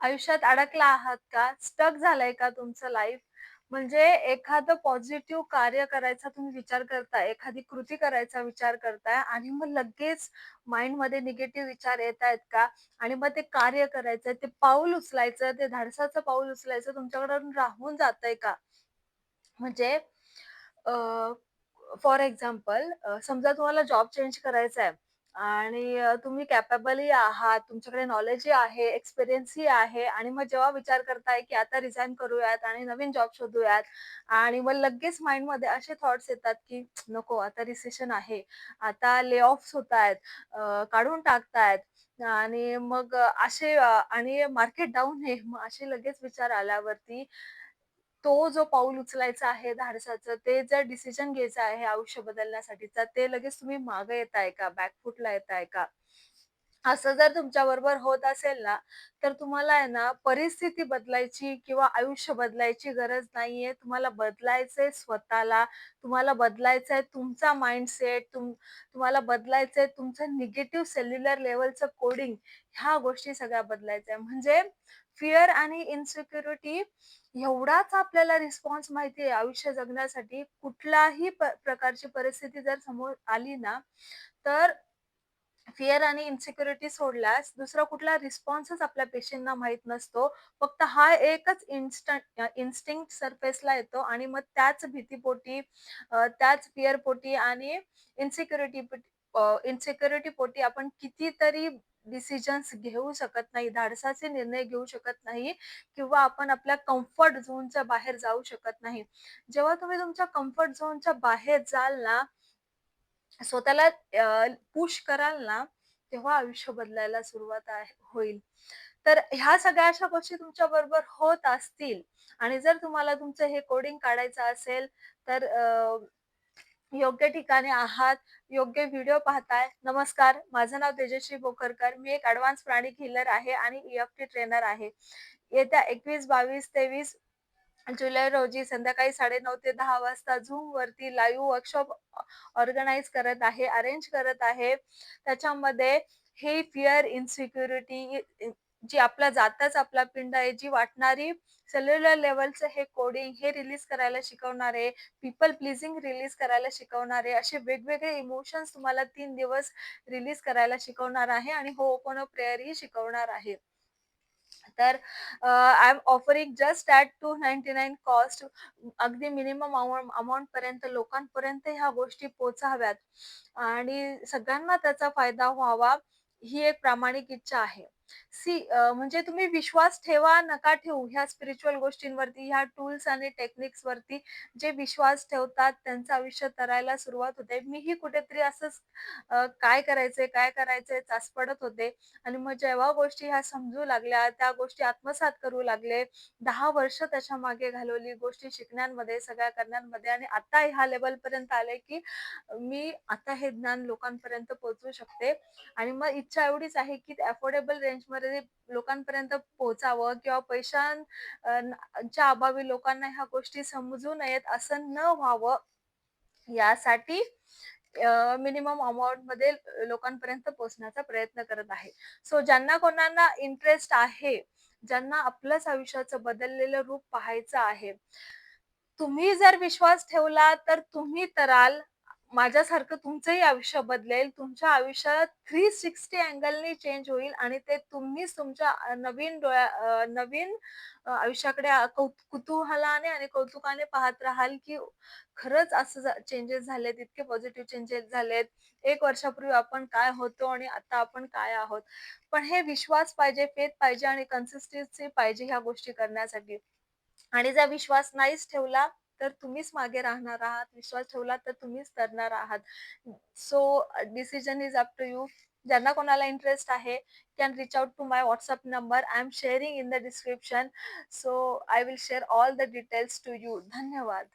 आयुष्यात अडकला आहात का? स्टक झालंय का तुमचं लाईफ? म्हणजे एखादं पॉझिटिव्ह कार्य करायचा तुम्ही विचार करताय, एखादी कृती करायचा विचार करताय आणि मग लगेच माइंडमध्ये निगेटिव्ह विचार येतायत का? आणि मग ते कार्य करायचं, ते पाऊल उचलायचं, ते धाडसाचं पाऊल उचलायचं तुमच्याकडून राहून जातंय का? म्हणजे फॉर एक्झाम्पल समजा तुम्हाला जॉब चेंज करायचा आहे आणि अ, तुम्ही कॅपेबलही आहात, तुमच्याकडे नॉलेजही आहे, एक्सपिरियन्सही आहे आणि मग जेव्हा विचार करताय, की आता रिझाइन करूयात आणि नवीन जॉब शोधूयात आणि मग लगेच माइंडमध्ये असे थॉट्स येतात, की नको आता रिसेशन आहे, आता ले ऑफ्स होतायत, अ, काढून टाकतायत आणि मग असे अ, आणि मार्केट डाऊन आहे. मग असे लगेच विचार आल्यावरती तो जो पाऊल उचलायचा आहे धाडसाचं, ते जर डिसिजन घ्यायचं आहे आयुष्य बदलण्यासाठीचा, ते लगेच तुम्ही मागे येताय का? बॅकफुटला येताय का? असं जर तुमच्याबरोबर होत असेल ना, तर तुम्हाला आहे ना, परिस्थिती बदलायची किंवा आयुष्य बदलायची गरज नाहीये. तुम्हाला बदलायचंय स्वतःला. तुम्हाला बदलायचंय तुमचा माइंडसेट. तुम तुम्हाला बदलायचंय तुमचं निगेटिव्ह सेल्युलर लेवलचं कोडिंग. ह्या गोष्टी सगळ्या बदलायच्या म्हणजे फिअर आणि इन्सिक्युरिटी एवढाच आपल्याला रिस्पॉन्स माहिती आहे आयुष्य जगण्यासाठी. कुठलाही प प्रकारची परिस्थिती जर समोर आली ना, तर फिअर आणि इन्सिक्युरिटी सोडल्यास दुसरा कुठला रिस्पॉन्सच आपल्या पेशींना माहीत नसतो. फक्त हा एकच इन्स्टंट इन्स्टिंक्ट सरफेसला येतो आणि मग त्याच भीतीपोटी त्याच फिअरपोटी आणि इन्सिक्युरिटी इन्सिक्युरिटी पोटी आपण कितीतरी डिसिजन्स घेऊ शकत नाही, धाडसाचे निर्णय घेऊ शकत नाही किंवा आपण आपल्या कम्फर्ट झोनच्या बाहेर जाऊ शकत नाही. जेव्हा तुम्ही तुमच्या कम्फर्ट झोनच्या बाहेर जाल ना, स्वतःला पुश कराल ना, तेव्हा आयुष्य बदलायला सुरुवात आहे होईल. तर ह्या सगळ्या अशा गोष्टी तुमच्या बरोबर होत असतील आणि जर तुम्हाला तुमचं हे कोडिंग काढायचं असेल, तर योग्य ठिकाणी आहात, योग्य व्हिडिओ पाहताय. नमस्कार, माझं नाव तेजश्री बोकरकर. मी एक ॲडव्हान्स प्राणिक हिलर आहे आणि ई-एफ-टी ट्रेनर आहे. येत्या 21, 22, 23 जुलै रोजी संध्याकाळी 9:30 ते दहा वाजता Zoomवरती लाईव्ह वर्कशॉप ऑर्गनाईज करत आहे, अरेंज करत आहे. त्याच्यामध्ये हे फिअर, इन्सिक्युरिटी जी आपला जाताच आपला पिंड आहे, जी वाटणारी सेल्युलर लेवलचं हे कोडिंग हे रिलीज करायला शिकवणार आहे. पीपल प्लीजिंग रिलीज करायला शिकवणार आहे. असे वेगवेगळे इमोशन्स तुम्हाला तीन दिवस रिलीज करायला शिकवणार आहे आणि होओपोनो प्रेयरही शिकवणार आहे. तर I am offering just at 299 cost अगदी मिनिमम अमाऊंट पर्यंत लोकांपर्यंत ह्या गोष्टी पोचाव्यात आणि सगळ्यांना त्याचा फायदा व्हावा, ही एक प्रामाणिक इच्छा आहे. सी म्हणजे तुम्ही विश्वास ठेवा, नका ठेवू ह्या स्पिरिच्युअल गोष्टींवरती, ह्या टूल्स आणि टेक्निक्सवरती. जे विश्वास ठेवतात त्यांचं आयुष्य तरायला सुरुवात होते. मीही कुठेतरी असंच काय करायचंय, काय करायचंय चाच पडत होते आणि मग जेव्हा गोष्टी ह्या समजू लागल्या, त्या गोष्टी आत्मसात करू लागले. दहा वर्ष त्याच्यामागे घालवली, गोष्टी शिकण्यामध्ये, सगळ्या करण्यामध्ये आणि आता ह्या लेव्हलपर्यंत आले, की मी आता हे ज्ञान लोकांपर्यंत पोहोचवू शकते आणि मग इच्छा एवढीच आहे, की अफोर्डेबल रेंज रेंजमध्ये लोकांपर्यंत पोहोचावं किंवा पैशां च्या अभावी लोकांना ह्या गोष्टी समजू नयेत असं न व्हावं, यासाठी मिनिमम अमाऊंटमध्ये लोकांपर्यंत पोहोचण्याचा प्रयत्न करत आहे. सो ज्यांना कोणाला इंटरेस्ट आहे, ज्यांना आपलंच आयुष्याचं बदललेलं रूप पाहायचं आहे. तुम्ही जर विश्वास ठेवला तर तुम्ही तराल. माझ्यासारखं तुमचंही आयुष्य बदलेल. तुमच्या आयुष्यात 360 अँगलनी चेंज होईल आणि ते तुम्हीच तुमच्या नवीन डोळ्या नवीन आयुष्याकडे कौ कुतूहलाने आणि कौतुकाने पाहत राहाल, की खरंच असं चेंजेस झालेत, इतके पॉझिटिव्ह चेंजेस झालेत. एक वर्षापूर्वी आपण काय होतो आणि आता आपण काय आहोत. पण हे विश्वास पाहिजे, फेथ पाहिजे आणि कन्सिस्टन्सी पाहिजे ह्या गोष्टी करण्यासाठी. आणि जर विश्वास नाहीच ठेवला, तर तुम्हीच मागे राहणार आहात. विश्वास ठेवला तर तुम्हीच तरणार आहात. So decision is up to you. ज्यांना कोणाला इंटरेस्ट आहे, can reach out to my WhatsApp number. I am sharing in the description. So I will share all the details to you. धन्यवाद.